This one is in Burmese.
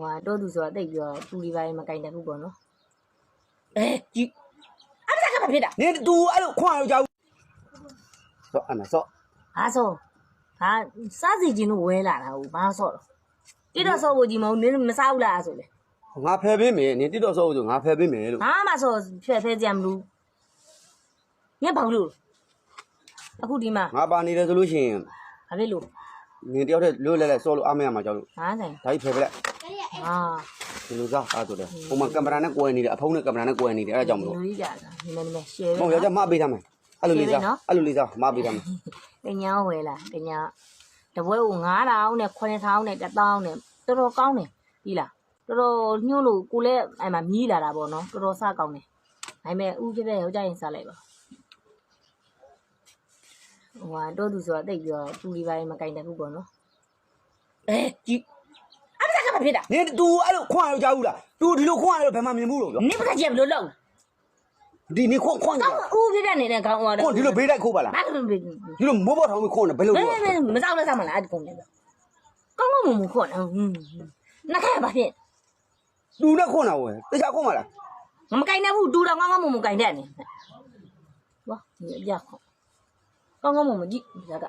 ဟိုကတော့သူဆိုတာတိတ်ပြီးတော့ပူလီပိုင်းမကင်တတ်ဘူးပေါ့နော်အဲကြည့်အဲ့ဒါကဘာဖြစ်တာနင် तू အဲ့လိုခွန်အောင်ကြောက်ဆော့အမဆော့အားဆိုဟာစားစီချင်းတို့ဝဲလာတာဟုတ်ဘာဆော့တော့တိတော့ဆော့ဖို့ကြီးမဟုတ်နင်းမစားဘူးလားဆိုလေငါဖယ်ပေးမယ်နင်တိတော့ဆော့ဆိုငါဖယ်ပေးမယ်လို့ဘာမှဆော့ဖဲ့ဖဲကြမလို့ညဘာလို့အခုဒီမှာငါပါနေတယ်ဆိုလို့ရှိရင်ဘာဖြစ်လို့နင်တယောက်တည်းလွတ်လဲလဲဆော့လို့အမရမှာကြောက်လို့ဟာဆိုင်ဒါကြီးဖယ်ပေးလိုက် ဟာဒီလိုစားအားဆိုတယ်ဟိုမှာကင်မရာနဲ့ကိုယ်နေတယ်အဖုံးနဲ့ကင်မရာနဲ့ကိုယ်နေတယ်အဲ့ဒါကြောင့်မလို့လူကြီးကြတာဒီမဲ့ဒီမဲ့ share ဟုတ်ယောက်ျားမပေးထားမယ်အဲ့လိုလေးစားရှယ်ပဲနော်အဲ့လိုလေးစားမပေးထားမယ်တညာဝယ်လာတညာတပွဲကို9000နဲ့9000နဲ့1000နဲ့တော်တော်ကောင်းတယ်ပြီလားတော်တော်ညှို့လို့ကိုလည်းအဲ့မှာမြည်လာတာပေါ့နော်တော်တော်စားကောင်းတယ်ဒါပေမဲ့ဥဖြစ်တဲ့ယောက်ျားရင်စားလိုက်ပါဟိုကတော့သူဆိုတာတိတ်ပြီးတော့ပူလီပိုင်းမကင်တတ်ဘူးပေါ့နော်အဲကြည့်အဲ့ဒါကဘာ ဖြစ်တာနင် तू အဲ့လိုခွန်အောင်ကြောက်ဘူးလား तू ဒီလိုခွန်အောင်ဘယ်မှမြင်ဘူးလို့ပြောနင်မကကြည့်ဘလို့လောက်ဒီနေခွန်ခွန်ကောကြောက်င်းဥဖြစ်တဲ့နေတဲ့ကောင်းသွားတယ်ခွန်ဒီလိုဘေးတိုက်ခိုးပါလားဘာလို့လဲဒီလိုမိုးပေါ်ထောင်ပြီးခွန်တယ်ဘယ်လိုဘယ်လုပ်လဲမစားလို့စားမလားအဲ့ဒီကုန်တယ်ကောင်းကောင်းမွန်မွန်ခွန်းဟွန်းနှခါဘာဖြစ်သူနဲ့ခွန်တာဝယ်တခြားခွန်မလားငမကင်နေဘူးတူတော့ကောင်းကောင်းမွန်မွန်ကင်တဲ့နေဟောဒီအပြခေါကောင်းကောင်းမွန်မွန်ကြည့်ဒါက